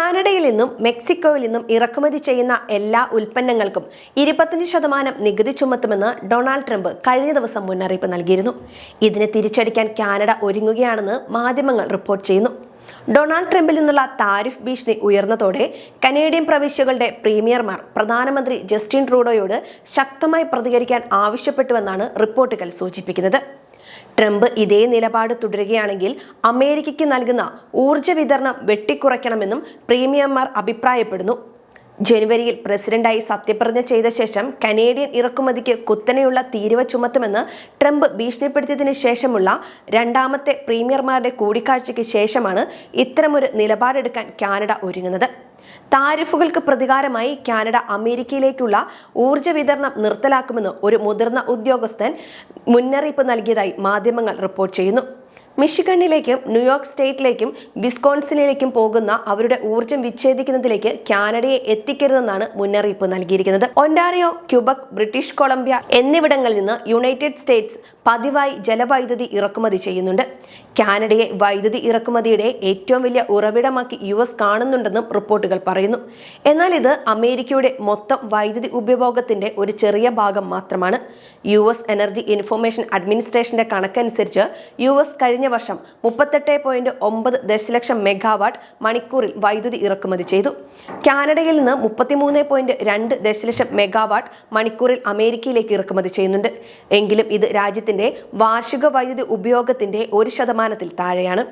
കാനഡയിൽ നിന്നും മെക്സിക്കോയിൽ നിന്നും ഇറക്കുമതി ചെയ്യുന്ന എല്ലാ ഉൽപ്പന്നങ്ങൾക്കും ഇരുപത്തഞ്ച് ശതമാനം നികുതി ചുമത്തുമെന്ന് ഡൊണാൾഡ് ട്രംപ് കഴിഞ്ഞ ദിവസം മുന്നറിയിപ്പ് നൽകിയിരുന്നു. ഇതിനെ തിരിച്ചടിക്കാൻ കാനഡ ഒരുങ്ങുകയാണെന്ന് മാധ്യമങ്ങൾ റിപ്പോർട്ട് ചെയ്യുന്നു. ഡൊണാൾഡ് ട്രംപിൽ നിന്നുള്ള താരിഫ് ഭീഷണി ഉയർന്നതോടെ കനേഡിയൻ പ്രവിശ്യകളുടെ പ്രീമിയർമാർ പ്രധാനമന്ത്രി ജസ്റ്റിൻ ട്രൂഡോയോട് ശക്തമായി പ്രതികരിക്കാൻ ആവശ്യപ്പെട്ടുവെന്നാണ് റിപ്പോർട്ടുകൾ സൂചിപ്പിക്കുന്നത്. ട്രംപ് ഇതേ നിലപാട് തുടരുകയാണെങ്കിൽ അമേരിക്കയ്ക്ക് നൽകുന്ന ഊർജ വിതരണം വെട്ടിക്കുറയ്ക്കണമെന്നും പ്രീമിയർമാർ അഭിപ്രായപ്പെടുന്നു. ജനുവരിയിൽ പ്രസിഡന്റായി സത്യപ്രതിജ്ഞ ചെയ്ത ശേഷം കനേഡിയൻ ഇറക്കുമതിക്ക് കുത്തനെയുള്ള തീരുവ ചുമത്തുമെന്ന് ട്രംപ് ഭീഷണിപ്പെടുത്തിയതിനു ശേഷമുള്ള രണ്ടാമത്തെ പ്രീമിയർമാരുടെ കൂടിക്കാഴ്ചയ്ക്ക് ശേഷമാണ് ഇത്തരമൊരു നിലപാടെടുക്കാൻ കാനഡ ഒരുങ്ങുന്നത്. താരിഫുകൾക്ക് പ്രതികാരമായി കാനഡ അമേരിക്കയിലേക്കുള്ള ഊർജ വിതരണം നിർത്തലാക്കുമെന്ന് ഒരു മുതിർന്ന ഉദ്യോഗസ്ഥൻ മുന്നറിയിപ്പ് നൽകിയതായി മാധ്യമങ്ങൾ റിപ്പോർട്ട് ചെയ്യുന്നു. മിഷിഗണിലേക്കും ന്യൂയോർക്ക് സ്റ്റേറ്റിലേക്കും വിസ്കോൺസിനിലേക്കും പോകുന്ന അവരുടെ ഊർജം വിച്ഛേദിക്കുന്നതിലേക്ക് കാനഡയെ എത്തിക്കരുതെന്നാണ് മുന്നറിയിപ്പ് നൽകിയിരിക്കുന്നത്. ഒണ്ടാറിയോ ക്യൂബക് ബ്രിട്ടീഷ് കൊളംബിയ എന്നിവിടങ്ങളിൽ നിന്ന് യുണൈറ്റഡ് സ്റ്റേറ്റ്സ് പതിവായി ജലവൈദ്യുതി ഇറക്കുമതി ചെയ്യുന്നുണ്ട്. കാനഡയെ വൈദ്യുതി ഇറക്കുമതിയുടെ ഏറ്റവും വലിയ ഉറവിടമാക്കി യു എസ് കാണുന്നുണ്ടെന്നും റിപ്പോർട്ടുകൾ പറയുന്നു. എന്നാൽ ഇത് അമേരിക്കയുടെ മൊത്തം വൈദ്യുതി ഉപഭോഗത്തിന്റെ ഒരു ചെറിയ ഭാഗം മാത്രമാണ്. യു എനർജി ഇൻഫർമേഷൻ അഡ്മിനിസ്ട്രേഷന്റെ കണക്കനുസരിച്ച് യു എസ് കഴിഞ്ഞ വർഷം മുപ്പത്തെട്ട് പോയിന്റ് ഒമ്പത് ദശലക്ഷം മെഗാവാട്ട് മണിക്കൂറിൽ വൈദ്യുതി ഇറക്കുമതി ചെയ്തു. കാനഡയിൽ നിന്ന് മുപ്പത്തിമൂന്ന് പോയിന്റ് രണ്ട് ദശലക്ഷം മെഗാവാട്ട് മണിക്കൂറിൽ അമേരിക്കയിലേക്ക് ഇറക്കുമതി ചെയ്യുന്നുണ്ട്. എങ്കിലും ഇത് രാജ്യത്തിന്റെ വാർഷിക വൈദ്യുതി ഉപയോഗത്തിന്റെ ഒരു ശതമാനത്തിൽ താഴെയാണ്.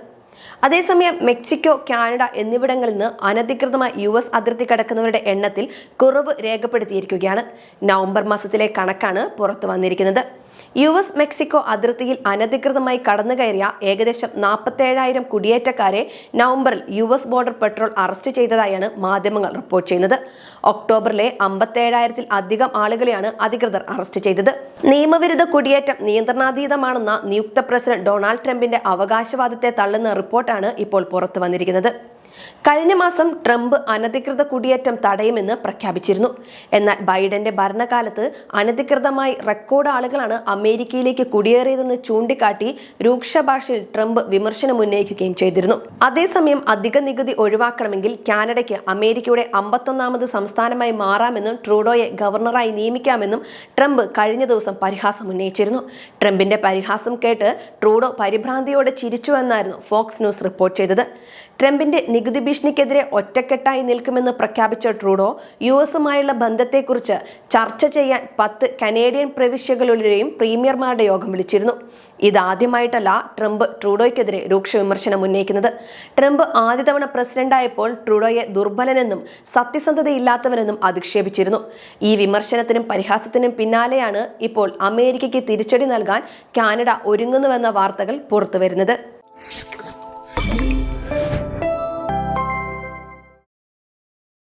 അതേസമയം മെക്സിക്കോ കാനഡ എന്നിവിടങ്ങളിൽ നിന്ന് അനധികൃതമായി യു എസ് അതിർത്തി കടക്കുന്നവരുടെ എണ്ണത്തിൽ കുറവ് രേഖപ്പെടുത്തിയിരിക്കുകയാണ്. നവംബർ മാസത്തിലെ കണക്കാണ് പുറത്തു വന്നിരിക്കുന്നത്. യു എസ് മെക്സിക്കോ അതിർത്തിയിൽ അനധികൃതമായി കടന്നുകയറിയ ഏകദേശം നാൽപ്പത്തേഴായിരം കുടിയേറ്റക്കാരെ നവംബറിൽ U S border patrol arrest ചെയ്തതായാണ് മാധ്യമങ്ങൾ റിപ്പോർട്ട് ചെയ്യുന്നത്. ഒക്ടോബറിലെ അമ്പത്തേഴായിരത്തിൽ അധികം ആളുകളെയാണ് അധികൃതർ അറസ്റ്റ് ചെയ്തത്. നിയമവിരുദ്ധ കുടിയേറ്റം നിയന്ത്രണാതീതമാണെന്ന നിയുക്ത പ്രസിഡന്റ് ഡൊണാൾഡ് ട്രംപിന്റെ അവകാശവാദത്തെ തള്ളുന്ന റിപ്പോർട്ടാണ് ഇപ്പോൾ പുറത്തു വന്നിരിക്കുന്നത്. കഴിഞ്ഞ മാസം ട്രംപ് അനധികൃത കുടിയേറ്റം തടയുമെന്ന് പ്രഖ്യാപിച്ചിരുന്നു. എന്നാൽ ബൈഡന്റെ ഭരണകാലത്ത് അനധികൃതമായി റെക്കോർഡ് ആളുകളാണ് അമേരിക്കയിലേക്ക് കുടിയേറിയതെന്ന് ചൂണ്ടിക്കാട്ടി രൂക്ഷ ഭാഷയിൽ ട്രംപ് വിമർശനം ഉന്നയിക്കുകയും ചെയ്തിരുന്നു. അതേസമയം അധിക നികുതി ഒഴിവാക്കണമെങ്കിൽ കാനഡയ്ക്ക് അമേരിക്കയുടെ അമ്പത്തൊന്നാമത് സംസ്ഥാനമായി മാറാമെന്നും ട്രൂഡോയെ ഗവർണറായി നിയമിക്കാമെന്നും ട്രംപ് കഴിഞ്ഞ ദിവസം പരിഹാസം ഉന്നയിച്ചിരുന്നു. ട്രംപിന്റെ പരിഹാസം കേട്ട് ട്രൂഡോ പരിഭ്രാന്തിയോടെ ചിരിച്ചുവെന്നായിരുന്നു ഫോക്സ് ന്യൂസ് റിപ്പോർട്ട് ചെയ്തത്. ട്രംപിന്റെ നികുതി ഭീഷണിക്കെതിരെ ഒറ്റക്കെട്ടായി നിൽക്കുമെന്ന് പ്രഖ്യാപിച്ച ട്രൂഡോ യു എസുമായുള്ള ബന്ധത്തെക്കുറിച്ച് ചർച്ച ചെയ്യാൻ പത്ത് കനേഡിയൻ പ്രവിശ്യകളുടെയും പ്രീമിയർമാരുടെ യോഗം വിളിച്ചിരുന്നു. ഇതാദ്യമായിട്ടല്ല ട്രംപ് ട്രൂഡോയ്ക്കെതിരെ രൂക്ഷ വിമർശനം ഉന്നയിക്കുന്നത്. ട്രംപ് ആദ്യ തവണ പ്രസിഡന്റായപ്പോൾ ട്രൂഡോയെ ദുർബലനെന്നും സത്യസന്ധതയില്ലാത്തവനെന്നും അധിക്ഷേപിച്ചിരുന്നു. ഈ വിമർശനത്തിനും പരിഹാസത്തിനും പിന്നാലെയാണ് ഇപ്പോൾ അമേരിക്കയ്ക്ക് തിരിച്ചടി നൽകാൻ കാനഡ ഒരുങ്ങുന്നുവെന്ന വാർത്തകൾ പുറത്തുവരുന്നത്.